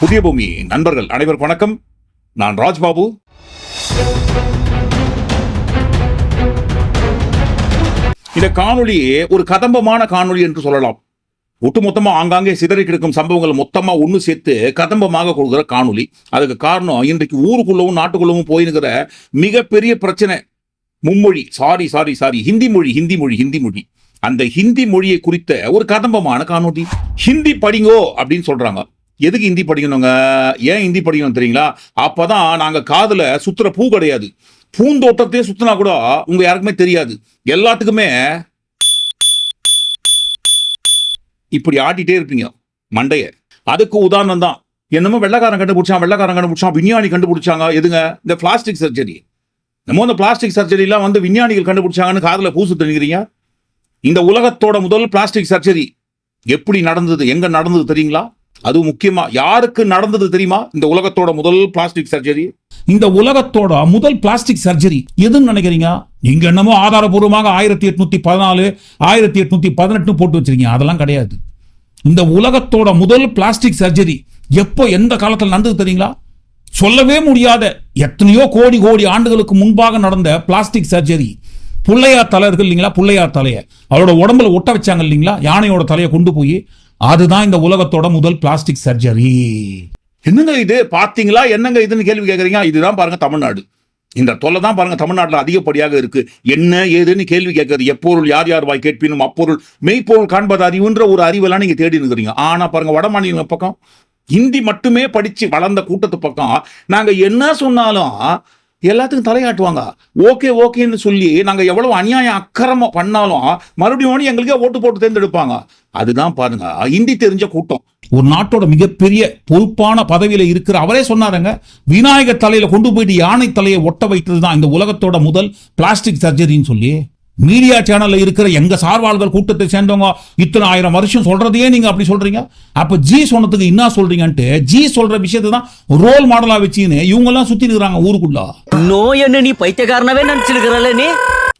புதிய பூமி. நண்பர்கள் அனைவருக்கும் வணக்கம். நான் ராஜ்பாபு. இந்த காணொளி ஒரு கதம்பமான காணொளி என்று சொல்லலாம். ஒட்டுமொத்தமா ஆங்காங்கே சிதறி கிடக்கும் சம்பவங்கள் மொத்தமா ஒன்று சேர்த்து கதம்பமாக கொடுக்கிற காணொளி. அதுக்கு காரணம் இன்றைக்கு ஊருக்குள்ளவும் நாட்டுக்குள்ளவும் போயிருக்கிற மிகப்பெரிய பிரச்சனை. மும்மொழி. சாரி சாரி சாரி ஹிந்தி மொழி ஹிந்தி மொழி ஹிந்தி மொழி. அந்த ஹிந்தி மொழியை குறித்த ஒரு கதம்பமான காணொளி. ஹிந்தி படிங்கோ அப்படின்னு சொல்றாங்க. எதுக்கு ஹிந்தி படிக்கணுங்க? ஏன் ஹிந்தி படிக்கணும் தெரியுங்களா? அப்பதான் நாங்க காதுல சுத்துற பூ கிடையாது. பூந்தோட்டத்தையே சுத்தினா கூட உங்க யாருக்குமே தெரியாது. எல்லாத்துக்குமே இப்படி ஆட்டிட்டே இருப்பீங்க மண்டைய. அதுக்கு உதாரணம் தான். என்னமோ வெள்ளக்காரன் கண்டுபிடிச்சான் வெள்ளக்காரன் கண்டுபிடிச்சான் விஞ்ஞானி கண்டுபிடிச்சாங்க. எதுங்க? இந்த பிளாஸ்டிக் சர்ஜரி நம்ம இந்த பிளாஸ்டிக் சர்ஜரிலாம் வந்து விஞ்ஞானிகள் கண்டுபிடிச்சாங்கன்னு காதில் பூசு தெரிஞ்சுக்கிறீங்க இந்த உலகத்தோட முதல் பிளாஸ்டிக் சர்ஜரி எப்படி நடந்தது? எங்க நடந்தது தெரியுங்களா? அது முக்கியமா யாருக்கு நடந்தது தெரியுமா? இந்த உலகத்தோட முதல் பிளாஸ்டிக் சர்ஜரி இந்த உலகத்தோட முதல் பிளாஸ்டிக் சர்ஜரி எதுன்னு நினைக்கிறீங்க? நீங்க என்னமோ ஆதாரபூர்வமாக ஆயிரத்தி எட்நூத்தி பதினாலு ஆயிரத்தி எட்நூத்தி பதினெட்டு போட்டு வச்சிருக்கீங்க. அதெல்லாம் கிடையாது. இந்த உலகத்தோட முதல் பிளாஸ்டிக் சர்ஜரி எப்போ எந்த காலத்தில் நடந்தது தெரியுங்களா? சொல்லவே முடியாத எத்தனையோ கோடி கோடி ஆண்டுகளுக்கு முன்பாக நடந்த பிளாஸ்டிக் சர்ஜரி புள்ளையார் தலை இருக்கு இல்லைங்களா? புள்ளையார் தலையை. அவரோட உடம்புல ஒட்ட வச்சாங்க இல்லைங்களா? யானையோட தலையை கொண்டு போய் அதுதான் இந்த உலகத்தோட முதல் பிளாஸ்டிக் சர்ஜரி என்னங்க இது? பாத்தீங்களா என்னங்க இதுன்னு கேள்வி கேட்குறீங்க இதுதான் பாருங்க தமிழ்நாடு. இந்த தொல்லை தான் பாருங்க தமிழ்நாட்டில் அதிகப்படியாக இருக்கு. என்ன ஏதுன்னு கேள்வி கேட்கறது எப்பொருள் யார் யார் வாய் கேட்பினும் அப்பொருள் மெய்ப்பொருள் காண்பது அறிவுன்ற ஒரு அறிவெல்லாம் நீங்க தேடி இருக்கிறீங்க ஆனா பாருங்க வட மாநில பக்கம் ஹிந்தி மட்டுமே படிச்சு வளர்ந்த கூட்டத்து பக்கம் நாங்க என்ன சொன்னாலும் எல்லாத்துக்கும் தலையாட்டுவாங்க. ஓகே ஓகேன்னு சொல்லி நாங்கள் எவ்வளவு அநியாயம் அக்கிரமம் பண்ணாலும் மறுபடியும் எங்களுக்கே ஓட்டு போட்டு தேர்ந்தெடுப்பாங்க. அதுதான் பாருங்க ஹிந்தி தெரிஞ்ச கூட்டம். ஒரு நாட்டோட மிகப்பெரிய பொறுப்பான பதவியில் இருக்கிற அவரே சொன்னாருங்க விநாயகர் தலையில கொண்டு போயிட்டு யானை தலையை ஒட்ட வைத்தது தான் இந்த உலகத்தோட முதல் பிளாஸ்டிக் சர்ஜரின்னு சொல்லி. மீடியா சேனல்ல இருக்கிற எங்க சார்பாளர்கள் கூட்டத்தை சேர்ந்தவங்க இத்தனை ஆயிரம் வருஷம் சொல்றதையே நீங்க அப்படி சொல்றீங்க? அப்ப ஜி சொன்னதுக்கு என்ன சொல்றீங்கன்ட்டு ஜி சொல்ற விஷயத்தை தான் ரோல் மாடலா வச்சுன்னு இவங்க எல்லாம் சுத்தி இருக்கிறாங்க ஊருக்குள்ள. நோயன்னு நீ பைத்தியக்காரனவே நினைச்சிருக்கிறல்ல நீ?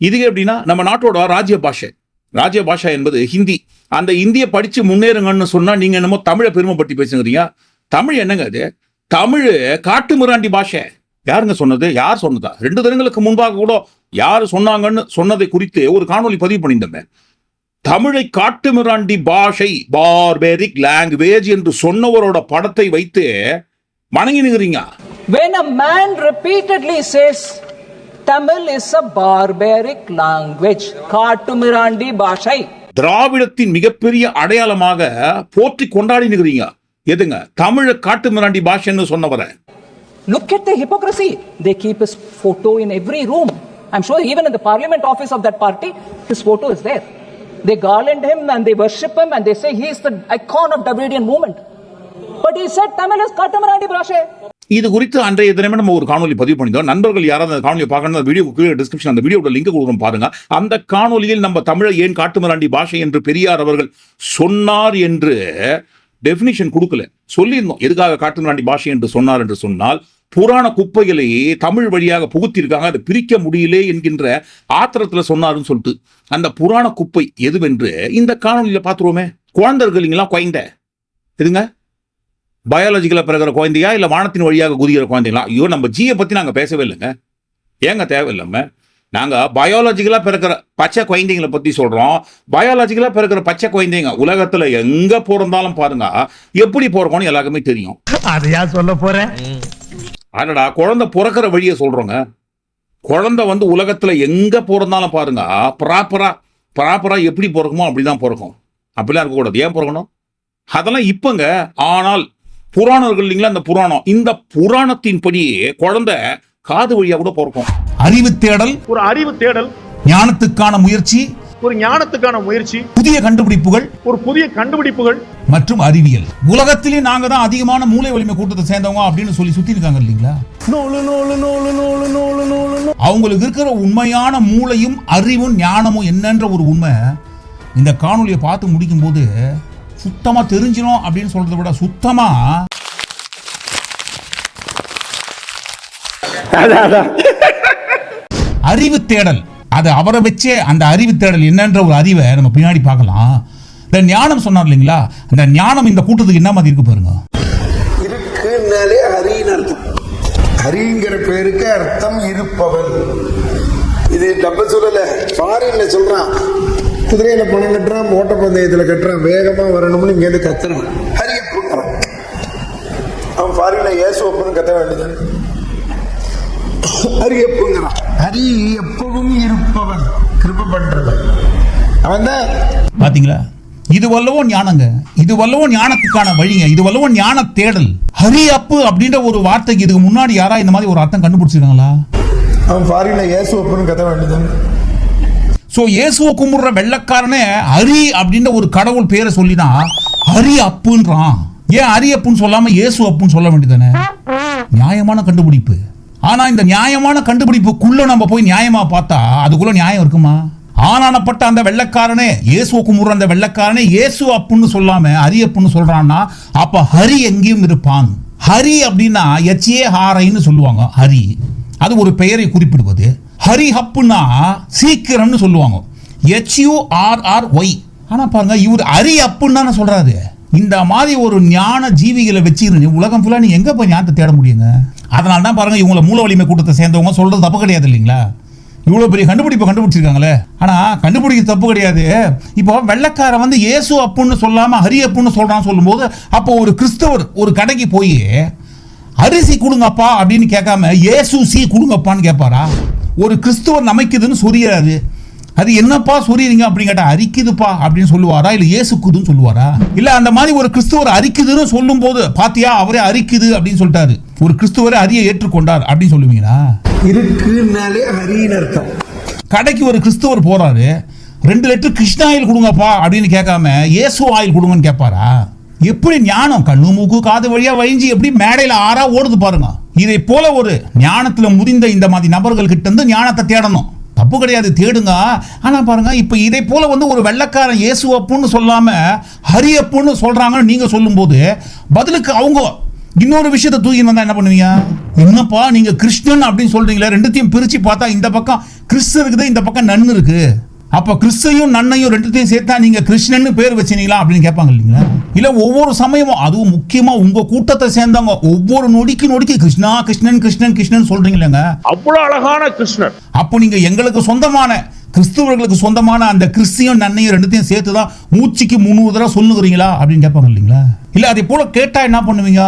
இது எப்படின்னா நம்ம நாட்டோட ராஜ்ய பாஷை. ராஜ்ய பாஷா என்பது ஹிந்தி. அந்த இந்தியை படிச்சு முன்னேறுங்கன்னு சொன்னா நீங்க என்னமோ தமிழை பெருமைப்பட்டி பேசுங்கிறீங்க தமிழ் என்னங்க அது? தமிழ் காட்டு மிராண்டி பாஷை. யாருங்க சொன்னது? யார் சொன்னதா? ரெண்டு தினங்களுக்கு முன்பாக கூட யார் சொன்னாங்கன்னு சொன்னதை குறித்து ஒரு காணொளி பதிவு பண்ணியிருந்தேன். தமிழை காட்டு மிராண்டி பாஷை பார்பேரிக் லாங்குவேஜ் என்று சொன்னவரோட படத்தை வைத்து வணங்கி நிற்கிறீங்க When a man repeatedly says Tamil is a barbaric language, Katumirandi Bashai, திராவிடத்தின் மிகப்பெரிய அடையாளமாக போற்றி கொண்டாடி நிற்கிறீங்க எதுங்க? தமிழ காட்டு மிராண்டி பாஷைன்னு சொன்னவரை. Look at the hypocrisy. They keep his photo in every room. I'm sure even in the parliament office of that party, his photo is there. They garland him and they worship him and they say he is the icon of Dravidian movement. But he said Tamil is Katumirandi Brashe. இது குறித்து அன்றைய தினமே நம்ம ஒரு காணொலி பதிவு பண்ணியிருந்தோம் நண்பர்கள் யாராவது அந்த காணொலி பார்க்கணும் அந்த வீடியோ கீழே டிஸ்கிரிப்ஷன் அந்த வீடியோட லிங்க் கொடுக்குறோம் பாருங்க அந்த காணொலியில் நம்ம தமிழை ஏன் காட்டுமிராண்டி பாஷை என்று பெரியார் அவர்கள் சொன்னார் என்று டெஃபினிஷன் கொடுக்கல சொல்லியிருந்தோம் எதுக்காக காட்டுமிராண்டி பாஷை என்று சொன்னார் என்று சொன்னால் புராண குப்பைகளை தமிழ் வழியாக புகுத்திருக்காங்க அதை பிரிக்க முடியலே என்கின்ற ஆத்திரத்துல சொன்னாருன்னு சொல்லிட்டு அந்த புராண குப்பை எதுவென்று இந்த காணொலியில பார்த்துருவோமே. குழந்தை இருக்கு இல்லைங்களா குழந்தை எதுங்க? பயாலஜிக்கலாக பிறகுற குழந்தையா? இல்லை வானத்தின் வழியாக குதிக்கிற குழந்தைங்களா? ஐயோ நம்ம ஜியை பற்றி நாங்கள் பேசவே இல்லைங்க. ஏங்க தேவையில்லாம? நாங்கள் பயாலஜிக்கலாக பிறக்கிற பச்சை குழந்தைங்களை பற்றி சொல்கிறோம் பயாலஜிக்கலாக பிறக்கிற பச்சை குழந்தைங்க உலகத்தில் எங்கே பிறந்தாலும் பாருங்க எப்படி பிறக்கணும்னு எல்லாருக்குமே தெரியும். அதையா சொல்ல போறேன் அடடா குழந்தை பிறக்கிற வழியை சொல்கிறோங்க குழந்தை வந்து உலகத்தில் எங்கே பிறந்தாலும் பாருங்க ப்ராப்பராக ப்ராப்பராக எப்படி பிறக்குமோ அப்படி தான் பிறக்கும். அப்படிலாம் இருக்கக்கூடாது. ஏன் பிறக்கணும்? அதெல்லாம் இப்போங்க ஆனால் புராணர்கள் இல்லைங்களா அந்த புராணம். இந்த புராணத்தின் படியே குழந்தை காது வழியா கூட பிறக்கும். அறிவு தேடல் ஒரு அறிவு தேடல். ஞானத்துக்கான முயற்சி ஒரு ஞானத்துக்கான முயற்சி புதிய கண்டுபிடிப்புகள் ஒரு புதிய கண்டுபிடிப்புகள். மற்றும் அறிவியல். உலகத்திலே நாங்க தான் அதிகமான மூளை வலிமை கூட்டத்தை சேர்ந்தவங்க அப்படின்னு சொல்லி சுத்தி இருக்காங்க இல்லைங்களா? அவங்களுக்கு இருக்கிற உண்மையான மூளையும் அறிவும் ஞானமும் என்னன்ற ஒரு உண்மை இந்த காணொளியை பார்த்து முடிக்கும் போது சுத்தமா தெரிஞ்சிடும் அப்படின்னு சொல்றதை விட சுத்தமா அறிவு தேடல். அதை அவரை வச்சே அந்த அறிவு தேடல் என்னன்ற ஒரு அறிவை நம்ம பின்னாடி பார்க்கலாம். இந்த ஞானம் சொன்னார் இல்லைங்களா? அந்த ஞானம் இந்த கூட்டத்துக்கு என்ன மாதிரி இருக்கு பாருங்க. இருக்க அர்த்தம். பேருக்கு அர்த்தம் இருப்பவன். இது நம்ம சொல்லல. ஃபாரின்ல சொல்றான். குதிரையில பணம் கட்டுறான் ஓட்ட பந்தயத்துல கட்டுறான் வேகமா வரணும்னு இங்க இருந்து கத்துறான் ஹரியப்புங்கிறான் அவன் ஃபாரின்ல ஏசு ஒப்புன்னு கத்த வேண்டியது ஹரியப்புங்கிறான் ஹரி எப்பவும் இருப்பவன். கிருப பண்றவன். அவன் தான். பாத்தீங்களா? இது வல்லவோ ஞானங்க. இது வல்லவோ ஞானத்துக்கான வழிங்க. இது வல்லவோ ஞான தேடல் ஹரி அப்பு அப்படின்ற ஒரு வார்த்தைக்கு இதுக்கு முன்னாடி யாரா இந்த மாதிரி ஒரு அர்த்தம் கண்டுபிடிச்சிருக்காங்களா? அவன் ஃபாரின்ல ஏசு ஒப்புன்னு கத்த வேண்டியது சோ இயேசுவை கும்பிடுற வெள்ளக்காரனே ஹரி அப்படின்ற ஒரு கடவுள் பேரை சொல்லிதான் ஹரி அப்புன்றான் ஏன் ஹரி அப்புன்னு சொல்லாம இயேசு அப்புன்னு சொல்ல வேண்டியதானே நியாயமான கண்டுபிடிப்பு. ஆனால் இந்த நியாயமான கண்டுபிடிப்புக்குள்ள நம்ம போய் நியாயமாக பார்த்தா அதுக்குள்ள நியாயம் இருக்குமா? ஆனானப்பட்ட அந்த வெள்ளக்காரனே இயேசுவை கும்பிட்ற அந்த வெள்ளக்காரனே இயேசு அப்புன்னு சொல்லாம ஹரி அப்புன்னு சொல்றான்னா அப்ப ஹரி எங்கேயும் இருப்பான். ஹரி அப்படின்னா எச்ஏ ஹாரைன்னு சொல்லுவாங்க ஹரி. அது ஒரு பெயரை குறிப்பிடுவது. ஹரி ஹப்புன்னா சீக்கிரம்னு சொல்லுவாங்க. H U R R Y. ஆனா பாருங்க இவர் ஹரி அப்புன்னு தானே சொல்றாரு. இந்த மாதிரி ஒரு ஞான ஜீவிகளை வச்சுக்கிட்டு உலகம் ஃபுல்லாக நீ எங்கே போய் ஞானத்தை தேட முடியுங்க? அதனால தான் பாருங்க இவங்கள மூல வலிமை கூட்டத்தை சேர்ந்தவங்க சொல்கிறது தப்பு கிடையாது இல்லைங்களா? இவ்வளோ பெரிய கண்டுபிடிப்பை கண்டுபிடிச்சிருக்காங்களே. ஆனால் கண்டுபிடிக்க தப்பு கிடையாது. இப்போ வெள்ளக்காரன் வந்து இயேசு அப்புன்னு சொல்லாமல் ஹரி அப்புன்னு சொல்கிறான்னு சொல்லும்போது அப்போ ஒரு கிறிஸ்தவர் ஒரு கடைக்கு போய் அரிசி கொடுங்கப்பா அப்படின்னு கேட்காம இயேசு சி கொடுங்கப்பான்னு கேட்பாரா? ஒரு கிறிஸ்துவர் நமைக்குதுன்னு சொரியாரு அது என்னப்பா சொரியறீங்க அப்படின்னு கேட்டா அரிக்குதுப்பா அப்படின்னு சொல்லுவாரா? இல்ல இயேசுக்குதுன்னு சொல்லுவாரா? இல்ல அந்த மாதிரி ஒரு கிறிஸ்துவர் அரிக்குதுன்னு சொல்லும் போது பாத்தியா அவரே அரிக்குது அப்படின்னு சொல்லிட்டாரு. ஒரு கிறிஸ்துவரை அரியை ஏற்றுக்கொண்டார் அப்படின்னு சொல்லுவீங்களா? இருக்குன்னாலே ஹரின்னு அர்த்தம். கடைக்கு ஒரு கிறிஸ்துவர் போறாரு ரெண்டு லிட்டர் கிருஷ்ண ஆயில் கொடுங்கப்பா அப்படின்னு கேட்காம இயேசு ஆயில் கொடுங்கன்னு கேட்பாரா? எப்படி ஞானம்? கண்ணு மூக்கு காது வழியா வழிஞ்சு எப்படி மேடையில ஆறா ஓடுது பாருங்க. இதை போல ஒரு ஞானத்துல முதிந்த இந்த மாதிரி நபர்கள் கிட்ட இருந்து ஞானத்தை தேடணும். தப்பு கிடையாது தேடுங்க. ஆனால் பாருங்க இப்போ இதை போல வந்து ஒரு வெள்ளக்காரன் இயேசு அப்புன்னு சொல்லாமல் ஹரி அப்புன்னு சொல்கிறாங்கன்னு நீங்கள் சொல்லும்போது பதிலுக்கு அவங்க இன்னொரு விஷயத்தை தூக்கி வந்தால் என்ன பண்ணுவீங்க? என்னப்பா நீங்கள் கிருஷ்ணன் அப்படின்னு சொல்கிறீங்களே ரெண்டுத்தையும் பிரித்து பார்த்தா இந்த பக்கம் கிறிஸ்து இருக்குது இந்த பக்கம் நன்னு இருக்குது அப்ப கிறிஸ்தையும் நன்னையும் ரெண்டுத்தையும் சேர்த்தா நீங்க கிருஷ்ணன்னு பேர் வச்சினீங்களா அப்படின்னு கேட்பாங்க இல்லைங்களா? இல்ல ஒவ்வொரு சமயமும் அதுவும் முக்கியமா உங்க கூட்டத்தை சேர்ந்தவங்க ஒவ்வொரு நொடிக்கு நொடிக்கு கிருஷ்ணா கிருஷ்ணன் கிருஷ்ணன் கிருஷ்ணன் சொல்றீங்களேங்க அவ்வளவு அழகான கிருஷ்ணர் அப்போ நீங்க எங்களுக்கு சொந்தமான கிறிஸ்துவர்களுக்கு சொந்தமான அந்த கிறிஸ்தியும் நன்னையும் ரெண்டுத்தையும் சேர்த்து தான் மூச்சுக்கு முந்நூறு தடவை சொல்லுகிறீங்களா அப்படின்னு கேட்பாங்க இல்லைங்களா? இல்ல அதே போல கேட்டா என்ன பண்ணுவீங்க?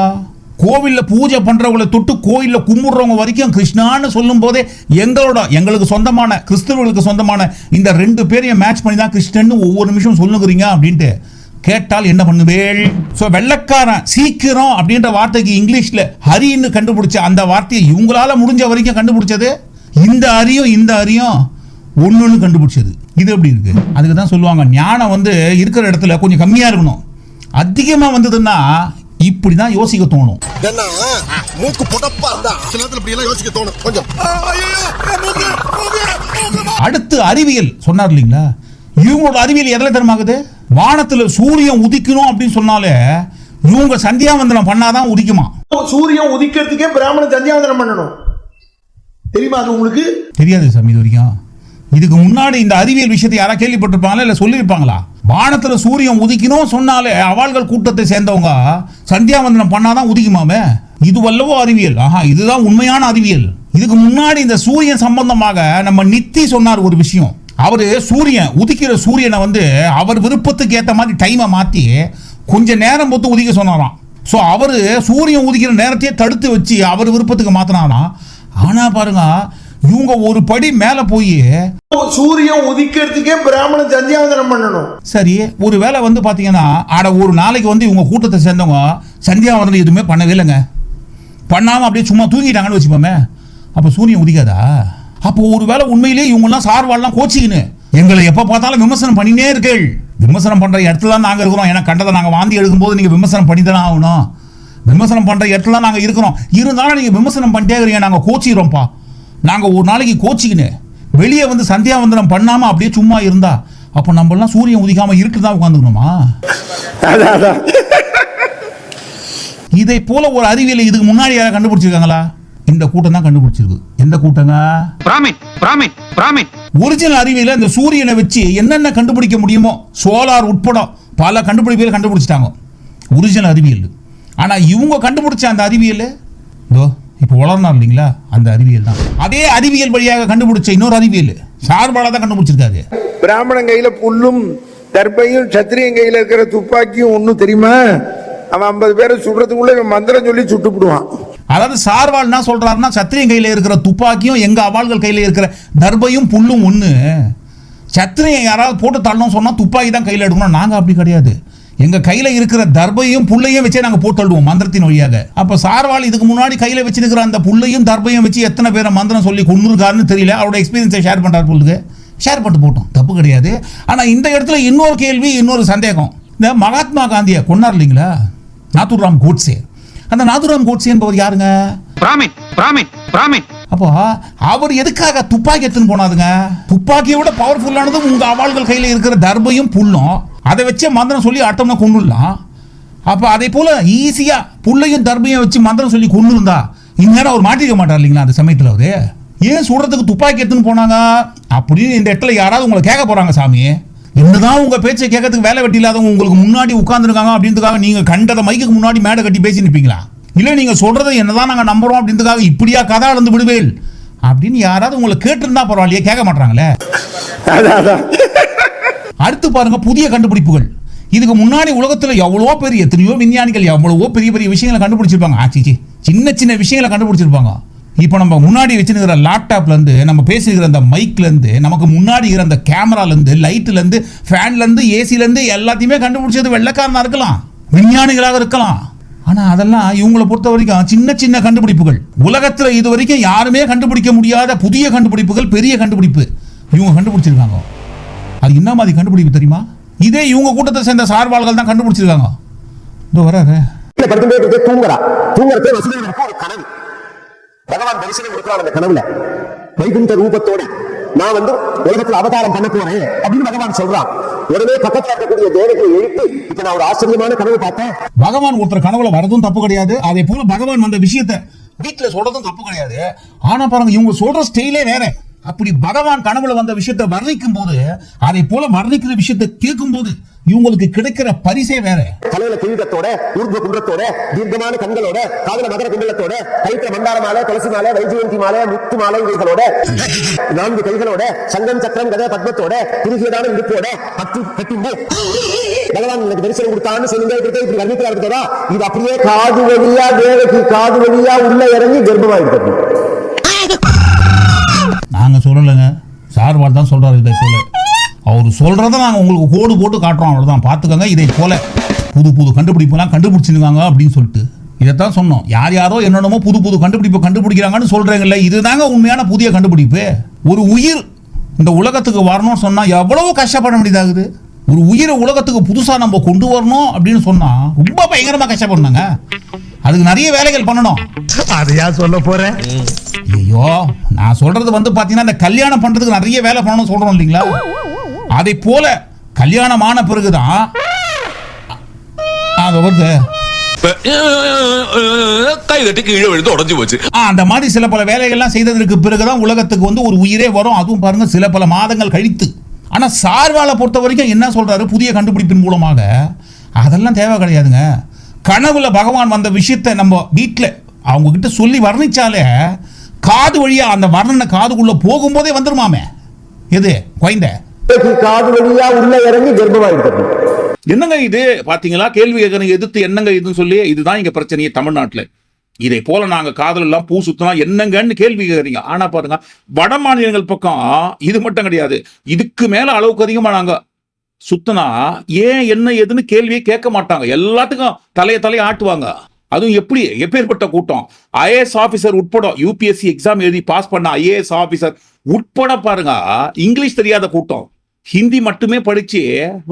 கோவிலில் பூஜை பண்ணுறவங்கள தொட்டு கோயிலில் கும்பிடுறவங்க வரைக்கும் கிருஷ்ணான்னு சொல்லும் போதே எங்களோட எங்களுக்கு சொந்தமான கிறிஸ்தவர்களுக்கு சொந்தமான இந்த ரெண்டு பேரையும் மேட்ச் பண்ணி தான் கிருஷ்ணன்னு ஒவ்வொரு நிமிஷம் சொல்லுகிறீங்க அப்படின்ட்டு கேட்டால் என்ன பண்ணுவேள்? ஸோ வெள்ளக்காரன் சீக்கிரம் அப்படின்ற வார்த்தைக்கு இங்கிலீஷில் ஹரின்னு கண்டுபிடிச்ச அந்த வார்த்தையை இவங்களால முடிஞ்ச வரைக்கும் கண்டுபிடிச்சது? இந்த அரியும் இந்த அரியும் ஒன்று கண்டுபிடிச்சது. இது எப்படி இருக்கு? அதுக்கு தான் சொல்லுவாங்க ஞானம் வந்து இருக்கிற இடத்துல கொஞ்சம் கம்மியாக இருக்கணும். அதிகமாக வந்ததுன்னா இப்படி தான் யோசிக்க தோணும். ஏன்னா மூக்கு புடப்பா இருந்தா? சில நேரத்துல இப்படி எல்லாம் யோசிக்க தோணும். கொஞ்சம். அடுத்து அறிவியல். சொன்னார் இல்லைங்களா? இவங்களோட அறிவியல் எதில் தரமாகுது வானத்துல சூரியன் உதிக்கணும் அப்படின்னு சொன்னாலே இவங்க சந்தியாவந்தனம் பண்ணாதான் உதிக்குமா? சூரியன் உதிக்கிறதுக்கே பிராமணன் சந்தியாவந்தனம் பண்ணணும். தெரியுமா அது உங்களுக்கு? தெரியாது சாமி இது வரைக்கும். இதுக்கு முன்னாடி இந்த அறிவியல் விஷயத்தை யாரா கேள்விப்பட்டிருப்பாங்களா? இல்ல சொல்லியிருப்பாங்களா? வானத்தில் சூரியன் உதிக்கணும் சொன்னாலே அவாள்கள் கூட்டத்தை சேர்ந்தவங்க சந்தியாவந்தனம் பண்ணாதான் உதிக்குமாமே? இது வல்லவோ அறிவியல். ஆஹா இதுதான் உண்மையான அறிவியல். இதுக்கு முன்னாடி இந்த சூரியன் சம்பந்தமாக நம்ம நித்தி சொன்னார் ஒரு விஷயம். அவர் சூரியன் உதிக்கிற சூரியனை வந்து அவர் விருப்பத்துக்கு ஏற்ற மாதிரி டைமை மாற்றி கொஞ்சம் நேரம் பொறுத்து உதிக்க சொன்னாராம். ஸோ அவர் சூரியன் உதிக்கிற நேரத்தையே தடுத்து வச்சு அவர் விருப்பத்துக்கு மாற்றினாராம் ஆனால் பாருங்க இவங்க ஒரு படி மேல போய் சூரியன் உதிக்கிறதுக்கே பிராமணன் சந்தியாவந்தனம் பண்ணணும். சரி ஒரு வேளை வந்து பாத்தீங்கன்னா ஆட ஒரு நாளைக்கு வந்து இவங்க கூட்டத்தை சேர்ந்தவங்க சந்தியாவந்தனம் எதுவுமே பண்ணவே இல்லைங்க. பண்ணாம அப்படியே சும்மா தூங்கிட்டாங்கன்னு வச்சுப்போமே அப்ப சூரியன் உதிக்காதா? அப்போ ஒரு வேளை உண்மையிலேயே இவங்கெல்லாம் சார்வாள்லாம் கோச்சிக்கின்னு எங்களை எப்ப பார்த்தாலும் விமர்சனம் பண்ணினே இருக்கீள். விமர்சனம் பண்ற இடத்துல தான் நாங்க இருக்கிறோம். ஏன்னா கண்டதை நாங்க வாந்தி எடுக்கும்போது நீங்க விமர்சனம் பண்ணி தானே ஆகணும். விமர்சனம் பண்ற இடத்துல தான் நாங்க இருக்கிறோம். இருந்தாலும் நீங்க விமர்சனம் பண்ணிட்டே இருக்கிறீங்க நாங்க கோச்சிக்கிறோம்ப்பா. நாங்க ஒரு நாளைக்கு கோச்சிக்கின்னு வெளியே வந்து சந்தியாவந்தனம் பண்ணாம அப்படியே சும்மா இருந்தா அப்போ நம்ம எல்லாம் சூரியன் உதிக்காம இருட்டு தான் உட்காந்துக்கணுமா இதை போல ஒரு அறிவியலை இதுக்கு முன்னாடி யாராவது கண்டுபிடிச்சிருக்காங்களா? இந்த கூட்டம் தான் கண்டுபிடிச்சிருக்கு. எந்த கூட்டங்க? Brahmin Brahmin Brahmin. ஒரிஜினல் அறிவியல இந்த சூரியனை வச்சு என்னென்ன கண்டுபிடிக்க முடியுமோ சோலார் உட்பட பல கண்டுபிடிப்புகளை கண்டுபிடிச்சிட்டாங்க. ஒரிஜினல் அறிவியல். ஆனா இவங்க கண்டுபிடிச்ச அந்த அறிவியல் இதோ இப்போ வளர்னார் இல்லைங்களா? அந்த அறிவியல் தான். அதே அறிவியல் வழியாக கண்டுபிடிச்ச இன்னொரு அறிவியல். சார்பால தான் கண்டுபிடிச்சிருக்காரு. பிராமணன் கையில புல்லும் தர்பையும் சத்திரியன் கையில இருக்கிற துப்பாக்கியும் ஒண்ணும் தெரியுமா? அவன் ஐம்பது பேரை சுடுறதுக்குள்ள இவன் மந்திரம் சொல்லி சுட்டுப்பிடுவான். அதாவது சார்வால் என்ன சொல்றாருன்னா சத்திரியன் கையில இருக்கிற துப்பாக்கியும் எங்க அவாள்கள் கையில இருக்கிற தர்பையும் புல்லும் ஒண்ணு. சத்திரியன் யாராவது போட்டு தள்ளணும் சொன்னா துப்பாக்கி தான் கையில எடுக்கணும் நாங்க அப்படி கிடையாது. எங்க கையில இருக்கிற தர்பையும் புல்லையும் வச்சே நாங்க போட்டு தள்ளுவோம் மந்திரத்தின் வழியாக. அப்ப சார்வால் இதுக்கு முன்னாடி கையில வச்சிருக்கிற அந்த புல்லையும் தர்பையும் வச்சு எத்தனை பேரை மந்திரம் சொல்லி கொண்டிருக்காருன்னு தெரியல. அவரோட எக்ஸ்பீரியன்ஸை ஷேர் பண்றாரு பொழுது ஷேர் பண்ணிட்டு போட்டோம். தப்பு கிடையாது. ஆனா இந்த இடத்துல இன்னொரு கேள்வி இன்னொரு சந்தேகம். இந்த மகாத்மா காந்தியை கொண்டார் இல்லைங்களா? நாத்துராம் கோட்ஸே. அந்த நாதுராம் கோட்ஸே என்பவர் யாருங்க? பிராமின் பிராமின் பிராமின். அப்போ அவர் எதுக்காக துப்பாக்கி எடுத்துன்னு போனாதுங்க துப்பாக்கியை விட பவர்ஃபுல்லானது உங்க அவாள்கள் கையில இருக்கிற தர்பையும் புல்லும். அதை வச்சே மந்திரம் சொல்லி அட்டம்னா கொண்டுடலாம் அப்போ அதே போல் ஈஸியாக புல்லையும் தர்மையும் வச்சு மந்திரம் சொல்லி கொண்டு இருந்தா இந்நேரம் அவர் மாட்டிக்க மாட்டார் இல்லைங்களா அந்த சமயத்தில் அவர்? ஏன் சுடுறதுக்கு துப்பாக்கி எடுத்துன்னு போனாங்க? அப்படின்னு இந்த இடத்துல யாராவது உங்களை கேட்க போகிறாங்க சாமி. என்னதான் உங்கள் பேச்சை கேட்கறதுக்கு வேலை வெட்டி இல்லாதவங்க உங்களுக்கு முன்னாடி உட்காந்துருக்காங்க அப்படின்றதுக்காக நீங்கள் கண்டத மைக்குக்கு முன்னாடி மேடை கட்டி பேசி நிற்பீங்களா இல்லை நீங்கள் சொல்கிறத என்னதான் நாங்கள் நம்புறோம் அப்படின்றதுக்காக இப்படியா கதை அளந்து விடுவேல் அப்படின்னு யாராவது உங்களை கேட்டிருந்தா பரவாயில்லையே கேட்க மாட்டாங்களே அதான். அடுத்து பாருங்க புதிய கண்டுபிடிப்புகள். இதுக்கு முன்னாடி உலகத்தில் எவ்வளோ பெரிய எத்தனையோ விஞ்ஞானிகள் எவ்வளவோ பெரிய பெரிய விஷயங்களை கண்டுபிடிச்சிருப்பாங்க. ஆச்சி சின்ன சின்ன விஷயங்களை கண்டுபிடிச்சிருப்பாங்க. இப்போ நம்ம முன்னாடி வச்சுருக்கிற லேப்டாப்ல இருந்து நம்ம பேசிக்கிற அந்த மைக்லேருந்து நமக்கு முன்னாடி இருக்கிற அந்த கேமராலேருந்து லைட்லேருந்து ஃபேன்லேருந்து ஏசிலேருந்து எல்லாத்தையுமே கண்டுபிடிச்சது வெள்ளக்காரனாக இருக்கலாம். விஞ்ஞானிகளாக இருக்கலாம். ஆனால் அதெல்லாம் இவங்களை பொறுத்த வரைக்கும் சின்ன சின்ன கண்டுபிடிப்புகள். உலகத்துல இது வரைக்கும் யாருமே கண்டுபிடிக்க முடியாத புதிய கண்டுபிடிப்புகள் பெரிய கண்டுபிடிப்பு. இவங்க கண்டுபிடிச்சிருக்காங்க. அது என்ன மாதிரி கண்டுபிடிப்பு தெரியுமா? இதே இவங்க கூட்டத்தை சேர்ந்த சார்பாளர்கள் தான் கண்டுபிடிச்சிருக்காங்க. இதோ வராரு. படுத்துட்டே தூங்குறா. தூங்குறதே வசுதேவனுக்கு ஒரு கனவு. பகவான் தரிசனம் கொடுக்கிறான் அந்த கனவுல. வைகுண்ட ரூபத்தோட நான் வந்து உலகத்துல அவதாரம் பண்ண போறேன் அப்படின்னு பகவான் சொல்றான். உடனே பக்கத்துல இருக்கக்கூடிய தேவர்களை எழுப்பி இப்ப நான் ஒரு ஆச்சரியமான கனவு பார்த்தேன். பகவான் ஒருத்தர் கனவுல வரதும் தப்பு கிடையாது. அதே போல பகவான் வந்த விஷயத்தை வீட்டுல சொல்றதும் தப்பு கிடையாது. ஆனா பாருங்க இவங்க சொல்ற ஸ்டைலே வேற. அப்படி பகவான் கனவுல வந்த விஷயத்தை வர்ணிக்கும் போது அதை போல வர்ணிக்கிற விஷயத்தை கேட்கும் போது இவங்களுக்கு கிடைக்கிற பரிசே வேற. தலையில கிரீடத்தோட ஊர்வ குன்றத்தோட தீர்க்கமான கண்களோட காதல மகர குண்டலத்தோட கைத்துல மண்டார மாலை துளசி மாலை வைஜெயந்தி மாலை முத்து மாலை இவைகளோட நான்கு கைகளோட சங்கம் சக்கரம் கதை பத்மத்தோட குறுகியதான இடுப்போட பத்து கட்டிண்டு பகவான் எனக்கு தரிசனம் கொடுத்தான்னு சொல்லுங்க இப்படி இப்படி இருக்கிறதா இது அப்படியே காது வழியா தேவகி காது வழியா உள்ள இறங்கி கர்ப்பமாயிருக்கிறது இருக்கிறது நாங்க சொல்லலைங்க. சார்பால் தான் சொல்றாரு இதை போல. அவர் சொல்றத நாங்க உங்களுக்கு கோடு போட்டு காட்டுறோம். அவ்வளவுதான். பார்த்துக்கோங்க இதை போல. புது புது கண்டுபிடிப்புலாம் கண்டுபிடிச்சிருக்காங்க அப்படின்னு சொல்லிட்டு. இதைத்தான் சொன்னோம். யார் யாரோ என்னென்னமோ புது புது கண்டுபிடிப்பு கண்டுபிடிக்கிறாங்கன்னு சொல்றீங்கல்ல இதுதாங்க உண்மையான புதிய கண்டுபிடிப்பு. ஒரு உயிர் இந்த உலகத்துக்கு வரணும்னு சொன்னா எவ்வளவு கஷ்டப்பட வேண்டியதாகுது. ஒரு உயிரை உலகத்துக்கு புதுசா நம்ம கொண்டு வரணும் அப்படின்னு சொன்னா ரொம்ப பயங்கரமா கஷ்டப்படணுங்க. அதுக்கு நிறைய வேலைகள் பண்ணணும். அதையா சொல்ல போற? ஐயோ நான் சொல்றது வந்து பாத்தீங்கன்னா இந்த கல்யாணம் பண்றதுக்கு நிறைய வேலை பண்ணணும்னு சொல்றோம் இல்லைங்களா? அதை போல கல்யாணம் ஆன பிறகுதான் அது வருது. கை தட்டி கீழே விழுந்து உடஞ்சு போச்சு. அந்த மாதிரி சில பல வேலைகள்லாம் செய்ததற்கு பிறகுதான் உலகத்துக்கு வந்து ஒரு உயிரே வரும். அதுவும் பாருங்க சில பல மாதங்கள் கழித்து. ஆனா சார்வாலை பொறுத்த வரைக்கும் என்ன சொல்றாரு? புதிய கண்டுபிடிப்பின் மூலமாக. அதெல்லாம் தேவை கிடையாதுங்க. கனவுல பகவான் வந்த விஷயத்தை நம்ம வீட்டில் அவங்க கிட்ட சொல்லி வர்ணிச்சாலே காது வழியா அந்த வர்ணனை காதுக்குள்ள போகும்போதே வந்துருமாமே. எது? குழந்தை. காது வழியா உள்ள இறங்கி கர்ப்பமா இருக்கிறது என்னங்க இது? பாத்தீங்களா? கேள்வி கேட்கறீங்க எதிர்த்து என்னங்க இதுன்னு சொல்லி இதுதான் இங்க பிரச்சனையே தமிழ்நாட்டுல. இதை போல நாங்க காதல் எல்லாம் பூ சுத்தனா என்னங்கன்னு கேள்வி கேட்கறீங்க. ஆனா பாருங்க வட மாநிலங்கள் பக்கம் இது மட்டும் கிடையாது. இதுக்கு மேல அளவுக்கு அதிகமா நாங்க சுத்தனா ஏன் என்ன ஏதுன்னு கேள்வியே கேட்க மாட்டாங்க. எல்லாத்துக்கும் தலைய தலைய ஆட்டுவாங்க. அதுவும் எப்படி? எப்பேற்பட்ட கூட்டம்? ஐஏஎஸ் ஆபீசர் உட்பட யூபிஎஸ்சி எக்ஸாம் எழுதி பாஸ் பண்ண ஐஏஎஸ் ஆபீசர் உட்பட பாருங்க. இங்கிலீஷ் தெரியாத கூட்டம். ஹிந்தி மட்டுமே படிச்சு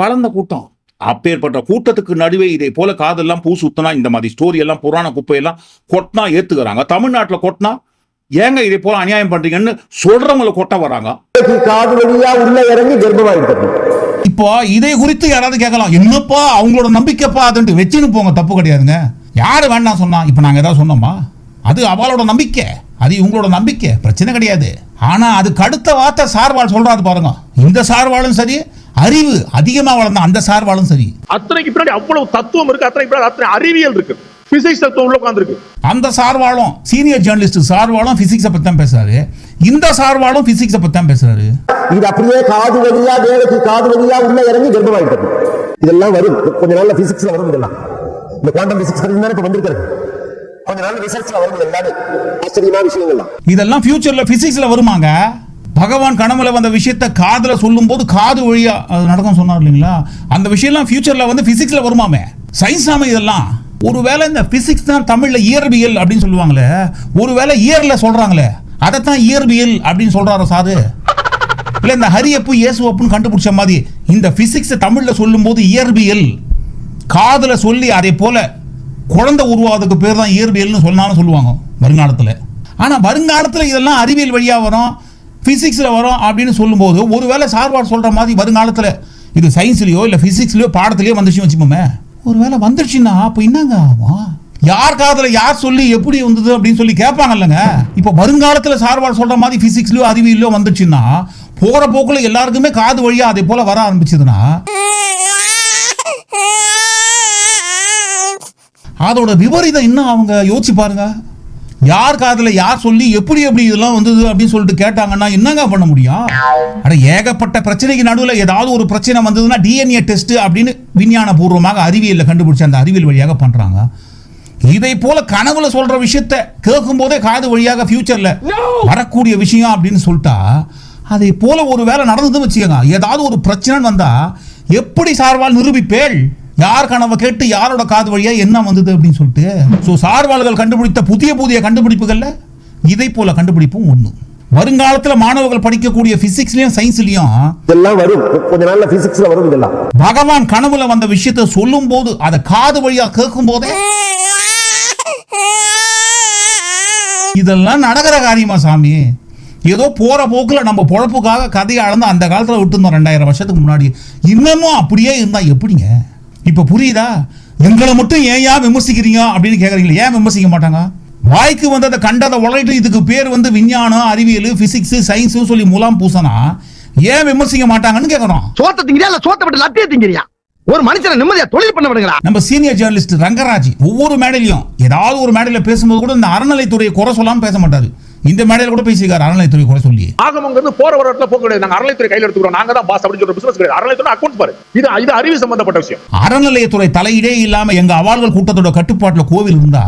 வளர்ந்த கூட்டம். அப்பேற்பட்ட கூட்டத்துக்கு நடுவே இதே போல காதெல்லாம் பூ சுத்தினா இந்த மாதிரி ஸ்டோரி எல்லாம் புராண குப்பையெல்லாம் கொட்டினா ஏத்துக்கிறாங்க. தமிழ்நாட்டுல கொட்டினா ஏங்க இதே போல அநியாயம் பண்றீங்கன்னு சொல்றவங்களை கொட்ட வராங்க. காது வழியா உள்ள இறங்கி கர்ப்பமா இருக்கிறது இப்போ இதை குறித்து யாராவது கேட்கலாம். என்னப்பா அவங்களோட நம்பிக்கைப்பா அதுன்ட்டு வச்சுன்னு போங்க. தப்பு கிடையாதுங்க. யாரு வேண்டாம் சொன்னா? இப்போ நாங்க ஏதாவது சொன்னோமா? அது அவளோட நம்பிக்கை. அது இவங்களோட நம்பிக்கை. பிரச்சனை கிடையாது. ஆனா அதுக்கு அடுத்த வார்த்தை சார்வாள் சொல்றாரு பாருங்க. இந்த சார்வாளும் சரி அறிவு அதிகமா வளர்ந்த அந்த சார்வாளும் சரி. அத்தனைக்கு பின்னாடி அவ்வளவு தத்துவம் இருக்கு. அத்தனைக்கு பின்னாடி அத்தனை அறிவியல் இருக்கு. பிசிக்ஸ் தத்துவம் உள்ள உட்காந்துருக்கு அந்த சார்வாளும் சீனியர் ஜேர்னலிஸ்ட் சார்வாளும் பிசிக்ஸை பத்தி தான் பேசுறாரு. இந்த சார்வாளும் பிசிக்ஸை பத்தி தான் பேசுறாரு. இது அப்படியே காது வழியா வேலைக்கு காது வழியா உள்ள இறங்கி கர்ப்பமாயிட்டது. இதெல்லாம் வரும். கொஞ்ச நாள்ல பிசிக்ஸ்ல வரும் இதெல்லாம். இந்த குவாண்டம் பிசிக்ஸ் தானே இப்ப வந்திருக்கிறது கொஞ்ச நாள் ரிசர்ச்ல வரும் எல்லாமே. ஆச்சரியமான விஷயங்கள்லாம். இதெல்லாம் ஃபியூச்சர்ல பிசிக்ஸ்ல வருமாங்க? பகவான் கனவுல வந்த விஷயத்த காதுல சொல்லும்போது காது வழியா அது நடக்கும் சொன்னார் இல்லைங்களா? அந்த விஷயம்லாம் ஃபியூச்சர்ல வந்து பிசிக்ஸ்ல வருமாமே? சயின்ஸ் ஆமே இதெல்லாம். ஒருவேளை இந்த பிசிக்ஸ் தான் தமிழ்ல இயற்பியல் அப்படின்னு சொல்லுவாங்களே? ஒருவேளை இயர்ல சொல்றாங்களே? அதைத்தான் இயற்பியல் அப்படின்னு சொல்றாரு சாரு இல்ல இந்த ஹரியப்பு இயேசுவப்புன்னு கண்டுபிடிச்ச மாதிரி இந்த பிசிக்ஸ் தமிழ்ல சொல்லும்போது இயற்பியல். காதில் சொல்லி அதே போல் குழந்தை உருவாவதுக்கு பேர் தான் இயற்பியல்னு சொன்னாலும் சொல்லுவாங்க வருங்காலத்தில். ஆனால் வருங்காலத்தில் இதெல்லாம் அறிவியல் வழியாக வரும் ஃபிசிக்ஸில் வரும் அப்படின்னு சொல்லும்போது ஒருவேளை சார்பாடு சொல்கிற மாதிரி வருங்காலத்தில் இது சயின்ஸ்லேயோ இல்லை பிசிக்ஸ்லயோ பாடத்திலயோ வந்துச்சு வச்சுப்போமே ஒருவேளை வந்துருச்சுன்னா அப்போ என்னங்க ஆகும்? யார் காதில் யார் சொல்லி எப்படி வந்தது அப்படின்னு சொல்லி கேட்பாங்கல்லங்க. இப்போ வருங்காலத்தில் சார்பாடு சொல்கிற மாதிரி ஃபிசிக்ஸ்லையோ அறிவியலையோ வந்துச்சுன்னா போகிற போக்கில் எல்லாருக்குமே காது வழியாக அதே போல் வர ஆரம்பிச்சதுன்னா அதோட விபரீதம் இன்னும் அவங்க? யோசிச்சு பாருங்க. யார் காதுல யார் சொல்லி எப்படி எப்படி இதெல்லாம் வந்தது அப்படின்னு சொல்லிட்டு கேட்டாங்கன்னா என்னங்க பண்ண முடியும்? அட ஏகப்பட்ட பிரச்சனைக்கு நடுவில் ஏதாவது ஒரு பிரச்சனை வந்ததுன்னா டிஎன்ஏ டெஸ்ட் அப்படின்னு விஞ்ஞான பூர்வமாக அறிவியல்ல கண்டுபிடிச்ச அந்த அறிவியல் வழியாக பண்றாங்க. இதை போல கனவுல சொல்ற விஷயத்த கேட்கும் போதே காது வழியாக ஃபியூச்சர்ல வரக்கூடிய விஷயம் அப்படின்னு சொல்லிட்டா அதை போல ஒரு வேலை நடந்ததுன்னு வச்சுக்கோங்க. ஏதாவது ஒரு பிரச்சனை வந்தா எப்படி சார்வால் நிரூபிப்பேள்? யார் கனவை கேட்டு யாரோட காது வழியா என்ன வந்தது அப்படின்னு சொல்லிட்டு ஸோ சார்வாள்கள் கண்டுபிடித்த புதிய புதிய கண்டுபிடிப்புகள்ல இதை போல கண்டுபிடிப்பும் ஒண்ணு. வருங்காலத்துல மாணவர்கள் படிக்கக்கூடிய பிசிக்ஸ்லயும் சயின்ஸ்லயும் இதெல்லாம் வரும். கொஞ்ச நாள்ல பிசிக்ஸ்ல வரும் இதெல்லாம். பகவான் கனவுல வந்த விஷயத்தை சொல்லும் போது அதை காது வழியா கேட்கும் போதே இதெல்லாம் நடக்கிற காரியமா சாமி? ஏதோ போற போக்குல நம்ம பொழப்புக்காக கதையை அளந்து அந்த காலத்துல விட்டுருந்தோம் ரெண்டாயிரம் வருஷத்துக்கு முன்னாடி. இன்னமும் அப்படியே இருந்தா எப்படிங்க? இப்ப புரியுதா? எங்களை மட்டும் ஏன் ஏன் விமர்சிக்கிறீங்க அப்படின்னு கேக்குறீங்களா? ஏன் விமர்சிக்க மாட்டாங்க? வாய்க்கு வந்ததை கண்டதை உழைட்டு இதுக்கு பேர் வந்து விஞ்ஞானம் அறிவியல் பிசிக்ஸ் சயின்ஸ் சொல்லி முலாம் பூசனா ஏன் விமர்சிக்க மாட்டாங்கன்னு கேக்குறோம். சோத்த திங்கிறியா இல்ல சோத்த விட்டு லத்திய திங்கிறியா? ஒரு மனுஷனை நிம்மதியா தொழில் பண்ண விடுங்களா? நம்ம சீனியர் ஜேர்னலிஸ்ட் ரங்கராஜ் ஒவ்வொரு மேடையிலையும் ஏதாவது ஒரு மேடையில பேசும்போது கூட இந்த அறநிலைத்துறையை குறை சொல்லாம பேச மாட்டாரு. இந்த மேடையில கூட பேசியிருக்காரு அறநிலைத்துறை குறை சொல்லி. ஆகமங்கிறது போற வர இடத்துல போக கிடையாது. நாங்க அறநிலைத்துறை கையில எடுத்துக்கிறோம். நாங்க தான் பாஸ் அப்படின்னு சொல்ற பிசினஸ் கிடையாது. அறநிலைத்துறை அக்கௌண்ட் பாரு. இது இது அறிவு சம்பந்தப்பட்ட விஷயம். அறநிலையத்துறை தலையீடே இல்லாம எங்க அவாள்கள் கூட்டத்தோட கட்டுப்பாட்டுல கோவில் இருந்தா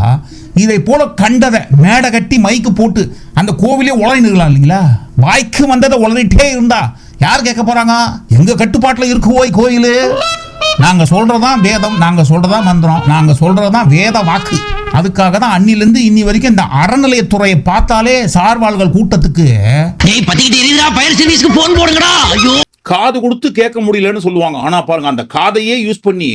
இதை போல கண்டதை மேடை கட்டி மைக்கு போட்டு அந்த கோவிலே உழைநிருக்கலாம் இல்லைங்களா? வாய்க்கு வந்ததை உளறிட்டே இருந்தா யார் கேட்க போறாங்க? எங்க கட்டுப்பாட்டுல இருக்கு ஓய் கோயிலு? நாங்க சொல்றதுதான் வேதம் நாங்க சொல்றதுதான் மந்திரம் நாங்க சொல்றதுதான் வேத வாக்கு. அதுக்காக தான் அன்னிலிருந்து இன்னி வரைக்கும் இந்த அறநிலையத்துறையை பார்த்தாலே சார்வாள்கள் கூட்டத்துக்கு ஃபயர் சர்வீஸ்க்கு போன் போடுங்கடா. ஐயோ. காது கொடுத்து கேட்க முடியலன்னு சொல்லுவாங்க. ஆனா பாருங்க அந்த காதையே யூஸ் பண்ணி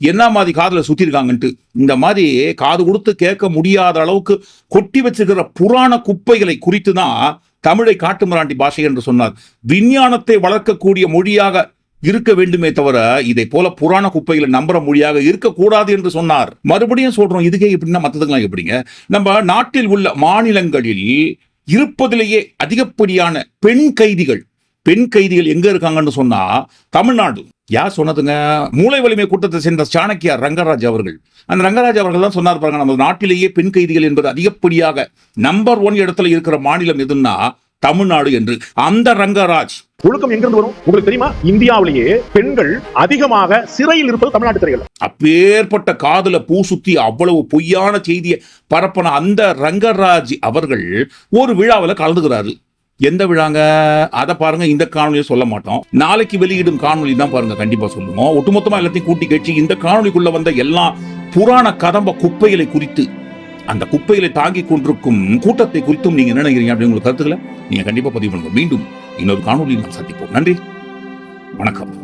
என்ன மாதிரி காதுல சுத்தி இருக்காங்கன்ட்டு இந்த மாதிரி காது கொடுத்து கேட்க முடியாத அளவுக்கு கொட்டி வச்சிருக்கிற புராண குப்பைகளை குறித்து தான் தமிழை காட்டுமிராண்டி பாஷை என்று சொன்னார். விஞ்ஞானத்தை வளர்க்கக்கூடிய மொழியாக இருக்க வேண்டுமே தவிர இதை போல புராண குப்பைகளை நம்புற மொழியாக இருக்கக்கூடாது என்று சொன்னார். மறுபடியும் சொல்றோம் இதுக்கே எப்படின்னா மற்றதுக்கெல்லாம் எப்படிங்க? நம்ம நாட்டில் உள்ள மாநிலங்களில் இருப்பதிலேயே அதிகப்படியான பெண் கைதிகள் பெண் கைதிகள் எங்க இருக்காங்கன்னு சொன்னா தமிழ்நாடு. யார் சொன்னதுங்க? மூளை வலிமை கூட்டத்தை சேர்ந்த சாணக்கியார் ரங்கராஜ் அவர்கள். அந்த ரங்கராஜ் அவர்கள் தான் சொன்னார் பாருங்க நம்ம நாட்டிலேயே பெண் கைதிகள் என்பது அதிகப்படியாக நம்பர் ஒன் இடத்துல இருக்கிற மாநிலம் எதுன்னா தமிழ்நாடு என்று. அந்த ரங்கராஜ். ஒழுக்கம் எங்கிருந்து வரும்? உங்களுக்கு தெரியுமா? இந்தியாவிலேயே பெண்கள் அதிகமாக சிறையில் இருப்பது தமிழ்நாட்டு சிறைகள். அப்பேற்பட்ட காதுல பூ சுத்தி அவ்வளவு பொய்யான செய்தியை பரப்பின அந்த ரங்கராஜ் அவர்கள் ஒரு விழாவில் கலந்துக்கிறாரு. எந்த விழாங்க? அதை பாருங்க இந்த காணொலியை சொல்ல மாட்டோம். நாளைக்கு வெளியிடும் காணொலி தான் பாருங்க கண்டிப்பா சொல்லுவோம். ஒட்டுமொத்தமா எல்லாத்தையும் கூட்டி கட்சி இந்த காணொலிக்குள்ள வந்த எல்லா புராண கதம்ப குப்பைகளை குறித்து அந்த குப்பையில தாங்கி கொண்டிருக்கும் கூட்டத்தை குறித்தும் நீங்க என்ன நினைக்கிறீங்க அப்படின்னு உங்களுக்கு கருத்துக்களை நீங்க கண்டிப்பா பதிவு பண்ணுங்க. மீண்டும் இன்னொரு காணொலியில் நாம் சந்திப்போம். நன்றி. வணக்கம்.